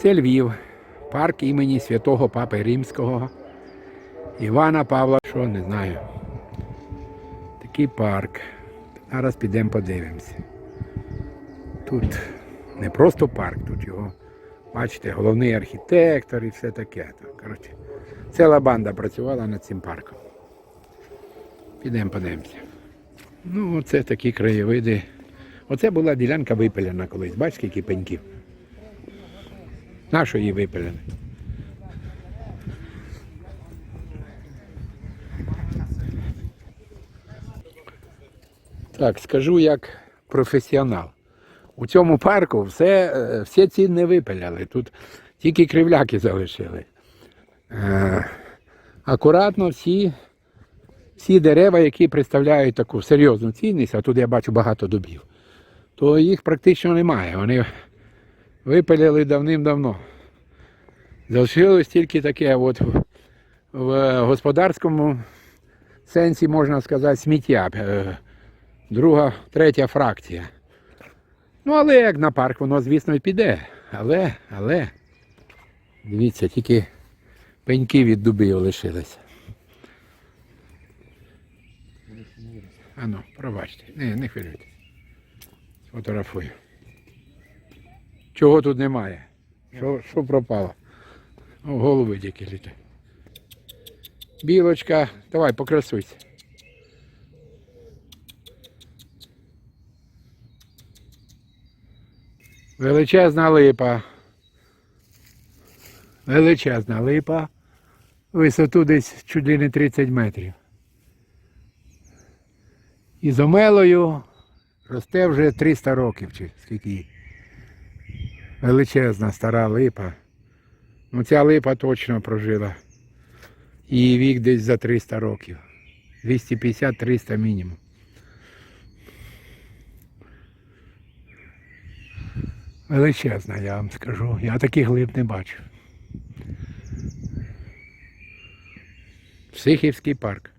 Це Львів, парк імені святого Папи Римського. Івана Павла, що не знаю. Такий парк. Зараз підемо подивимося. Тут не просто парк, тут його, бачите, головний архітектор і все таке. Коротше, ціла банда працювала над цим парком. Підемо подивимося. Ну, оце такі краєвиди. Оце була ділянка випилена колись. Бачите, скільки пеньків. Нащо її випилено? Так, скажу як професіонал. У цьому парку все, е, всі ці не випиляли. Тут тільки кривляки залишили. Е, акуратно всі, всі дерева, які представляють таку серйозну цінність, а тут я бачу багато дубів, то їх практично немає. Вони випиляли давним-давно. Залишилось тільки таке от в- господарському сенсі, можна сказати, сміття. Е, Друга, третя фракція. Ну, але як на парк, воно, звісно, і піде. Але, але, дивіться, тільки пеньки від дубів лишилися. Ану, пробачте. Не, не хвилюйтесь. Фотографую. Чого тут немає? Що, що пропало? О, голови тільки літають. Білочка, давай покрасуйся. Величезна липа. Величезна липа. Висоту десь чуть ли не 30 метрів. І з омелою росте вже 300 років, чи скільки. Величезна стара липа. Ну ця липа точно прожила. Її вік десь за 300 років. 250-300 мінімум. Величезна, я вам скажу. Я таких глиб не бачив. Сихівський парк.